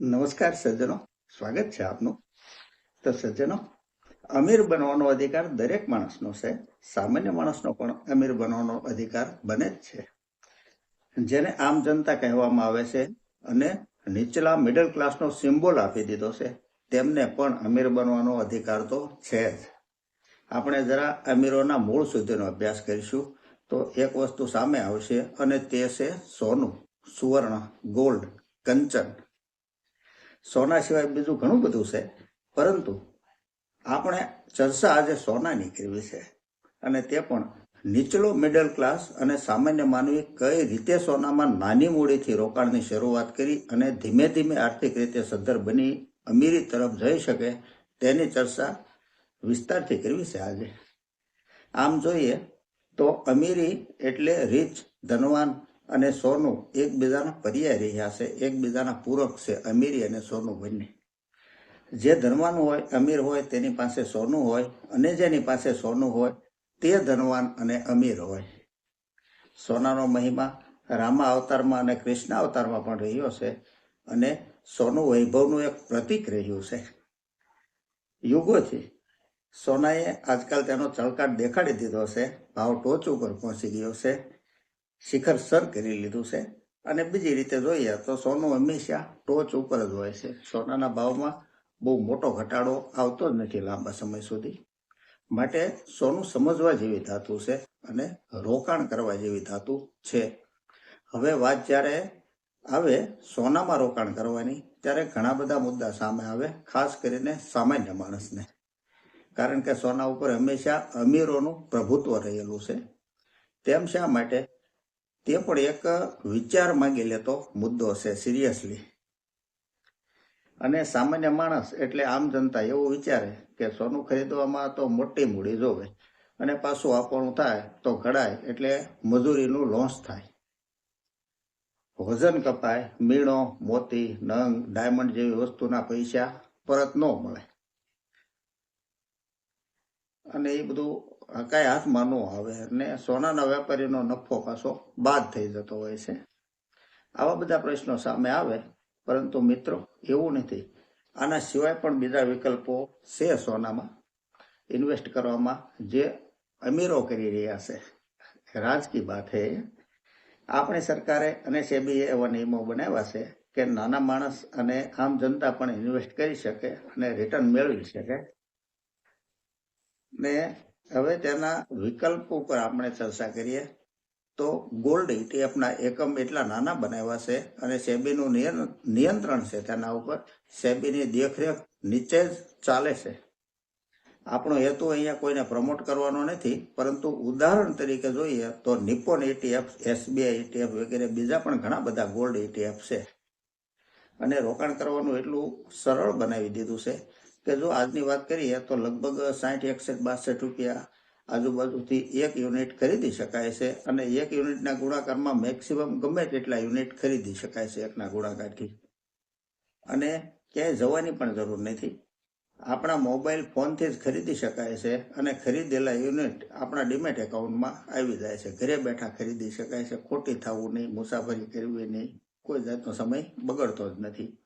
નમસ્કાર સજ્જનો. સ્વાગત છે આપનું. તો સજ્જનો, અમીર બનવાનો અધિકાર દરેક માણસનો છે. સામાન્ય માણસનો પણ અમીર બનવાનો અધિકાર બને જ છે. જેને આમ જનતા કહેવામાં આવે છે અને નીચલા મિડલ ક્લાસનો સિમ્બોલ આપી દીધો છે, તેમને પણ અમીર બનવાનો અધિકાર તો છે જ. આપણે જરા અમીરોના મૂળ સુધીનો અભ્યાસ કરીશું. તો એક વસ્તુ સામે આવશે અને તે છે સોનું, સુવર્ણ, ગોલ્ડ, કંચન. સોના સિવાય બીજું ઘણું બધું છે. પરંતુ આપણે ચર્ચા આજે સોનાની કરવી છે. અને તે પણ નીચલો મિડલ ક્લાસ અને સામાન્ય માનવી કઈ રીતે સોનામાં નાની મૂડીથી રોકાણની શરૂઆત કરી અને ધીમે ધીમે આર્થિક રીતે સદ્ધર બની અમીરી તરફ જઈ શકે તેની ચર્ચા વિસ્તારથી કરવી છે આજે. આમ જોઈએ તો અમીરી એટલે રીચ ધનવાન અને સોનું એકબીજાના પર્યાય રહ્યા છે. એકબીજાના પૂરક છે. અમીરી અને સોનું બંને. જે ધનવાન હોય, અમીર હોય, તેની પાસે સોનું હોય અને જેની પાસે સોનું હોય, તે ધનવાન અને અમીર હોય. સોનાનો મહિમા રામા અવતારમાં અને કૃષ્ણ અવતારમાં પણ રહ્યો છે અને સોનું વૈભવનું એક પ્રતીક રહ્યું છે. યુગોથી સોનાએ આજકાલ તેનો ચળકાટ દેખાડી દીધો છે. ભાવ ટોચ ઉપર પહોંચી ગયો છે. શિખર સર કરી લીધું છે. અને બીજી રીતે જોઈએ તો સોનું હંમેશા ટોચ ઉપર જ હોય છે. સોનાના ભાવમાં બહુ મોટો ઘટાડો આવતો જ નથી લાંબા સમય સુધી. માટે સોનું સમજવા જેવી ધાતુ છે અને રોકાણ કરવા જેવી ધાતુ છે. હવે વાત જ્યારે આવે સોનામાં રોકાણ કરવાની, ત્યારે ઘણા બધા મુદ્દા સામે આવે, ખાસ કરીને સામાન્ય માણસને. કારણ કે સોના ઉપર હંમેશા અમીરોનું પ્રભુત્વ રહેલું છે. તેમ શા માટે? તે પણ એક વિચાર માંગી લેતો મુદ્દો છે સિરિયસલી અને સામાન્ય માણસ એટલે આમ જનતા એવું વિચારે કે સોનું ખરીદવામાં તો મોટી મૂડી જોવે અને પાછું આપવાનું થાય તો ઘડાય એટલે મજૂરીનું લોન્ચ થાય. વજન કપાય, મીણો, મોતી, નંગ, ડાયમંડ જેવી વસ્તુના પૈસા પરત ન મળે. અને એ બધું કઈ હાથમાં ન આવે અને સોનાના વેપારીનો નફો પાછો બાદ થઈ જતો હોય છે. આવા બધા પ્રશ્નો સામે આવે, પરંતુ મિત્રો, એવું નથી. આના સિવાય પણ બીજા વિકલ્પો છે સોનામાં. ઇન્વેસ્ટ કરવામાં જે અમીરો કરી રહ્યા છે. રાજકી વાત હે આપણી સરકારે અને સેબીએ એવા નિયમો બનાવ્યા છે કે નાના માણસ અને આમ જનતા પણ ઇન્વેસ્ટ કરી શકે અને રિટર્ન મેળવી શકે. ને હવે તેના વિકલ્પ ઉપર આપણે ચર્ચા કરીએ, તો ગોલ્ડ ઇટીએફના એકમ એટલા નાના બનાવ્યા છે અને સેબીનું નિયંત્રણ છે તેના ઉપર. સેબીની દેખરેખ નીચે જ ચાલે છે. આપણો હેતુ અહીંયા કોઈને પ્રમોટ કરવાનો નથી, પરંતુ ઉદાહરણ તરીકે જોઈએ તો નિપોન ઇટીએફ, એસબીઆઈ ઇટીએફ વગેરે બીજા પણ ઘણા બધા ગોલ્ડ ઇટીએફ છે. અને રોકાણ કરવાનું એટલું સરળ બનાવી દીધું છે. કે જો આજની વાત કરીએ તો લગભગ સાઠ એકસઠ, બાસઠ રૂપિયા આજુબાજુથી એક યુનિટ ખરીદી શકાય છે અને એક યુનિટના ગુણાકારમાં મેક્સિમમ ગમે તેટલા યુનિટ ખરીદી શકાય છે એકના ગુણાકારથી. અને ક્યાંય જવાની પણ જરૂર નથી. આપણા મોબાઈલ ફોનથી જ ખરીદી શકાય છે અને ખરીદેલા યુનિટ આપણા ડિમેટ એકાઉન્ટમાં આવી જાય છે. ઘરે બેઠા ખરીદી શકાય છે. ખોટી થવું નહીં, મુસાફરી કરવી નહીં, કોઈ જાતનો સમય બગડતો જ નથી.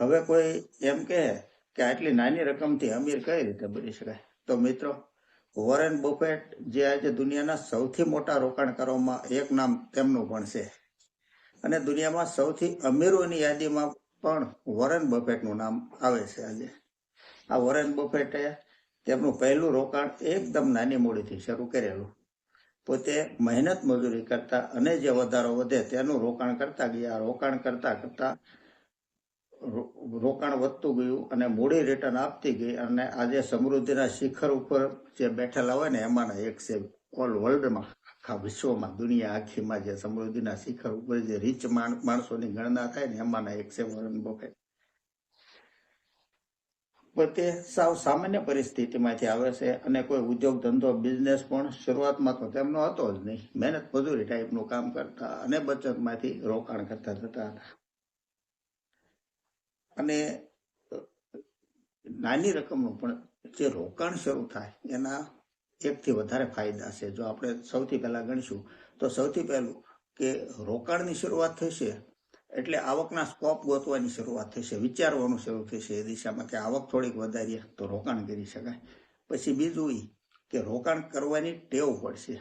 હવે કોઈ એમ કહે કે આટલી નાની રકમથી અમીર કઈ રીતે બની શકાય? તો મિત્રો, વોરેન બફેટ જે આજે દુનિયાના સૌથી મોટા રોકાણકારોમાં એક નામ તેમનું પણ છે. અને દુનિયામાં સૌથી અમીરોની યાદીમાં પણ વોરેન બફેટનું નામ આવે છે આજે. આ વોરેન બફેટે તેમનું પહેલું રોકાણ એકદમ નાની મૂડીથી શરૂ કરેલું. પોતે મહેનત મજૂરી કરતા અને જે વધારો વધે તેનું રોકાણ કરતા ગયા. રોકાણ કરતા કરતા રોકાણ વધતું ગયું અને મૂડી રિટર્ન આપતી ગઈ અને આજે સમૃદ્ધિના શિખર ઉપર જે બેઠેલા હોય ને, એમાંના એક છે ઓલ વર્લ્ડમાં આખા વિશ્વમાં, દુનિયા આખીમાં જે સમૃદ્ધિના શિખર ઉપર જે રીચ માણસોની ગણના થાય ને, એમાંના એક છે વોરન બફેટ તે સાવ સામાન્ય પરિસ્થિતિમાંથી આવે છે અને કોઈ ઉદ્યોગ, ધંધો બિઝનેસ પણ શરૂઆતમાં તો તેમનો હતો જ નહીં. મહેનત મજૂરી ટાઈપનું કામ કરતા અને બચતમાંથી રોકાણ કરતા થતા હતા. અને નાની રકમનું પણ જે રોકાણ શરૂ થાય, એના એકથી વધારે ફાયદા છે. જો આપણે સૌથી પહેલા ગણીશું, તો સૌથી પહેલું કે રોકાણની શરૂઆત થશે, એટલે આવકના સ્કોપ ગોતવાની શરૂઆત થશે, વિચારવાનું શરૂ થશે એ દિશામાં કે આવક થોડીક વધારીએ તો રોકાણ કરી શકાય. પછી બીજું ઈ કે રોકાણ કરવાની ટેવ પડશે.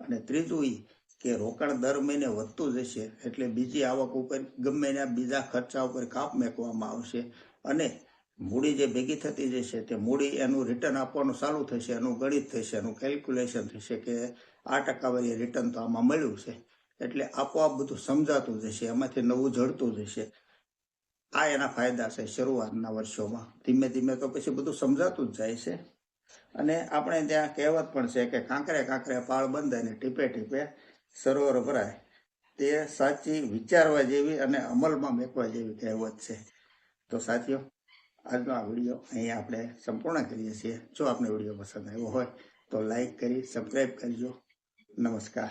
અને ત્રીજું ઈ કે રોકાણ દર મહિને વધતું જશે એટલે બીજી આવક ઉપર ગમે એના બીજા ખર્ચા ઉપર કાપ મેકવામાં આવશે અને મૂડી જે ભેગી થતી જશે તે મૂડી એનું રિટર્ન આપવાનું ચાલુ થશે, એનું ગણિત થશે, એનું કેલ્ક્યુલેશન થશે કે આ ટકાવારી રિટર્ન તો આમાં મળ્યું છે. એટલે આપોઆપ બધું સમજાતું જશે, એમાંથી નવું જડતું જશે. આ એના ફાયદા છે શરૂઆતના વર્ષોમાં. ધીમે ધીમે તો પછી બધું સમજાતું જ જાય છે. અને આપણે ત્યાં કહેવત પણ છે કે કાંકરે કાંકરે પાળ બંધ અને ટીપે ટીપે સરોવર ભરાય તે સાચી વિચારવા જેવી અને અમલમાં મેકવા જેવી કહેવત છે. તો સાથીઓ, આજનો આ વીડિયો અહીંયા આપણે સંપૂર્ણ કરીએ છીએ. જો આપને વીડિયો પસંદ આવ્યો હોય તો લાઈક કરી સબસ્ક્રાઈબ કરજો. નમસ્કાર.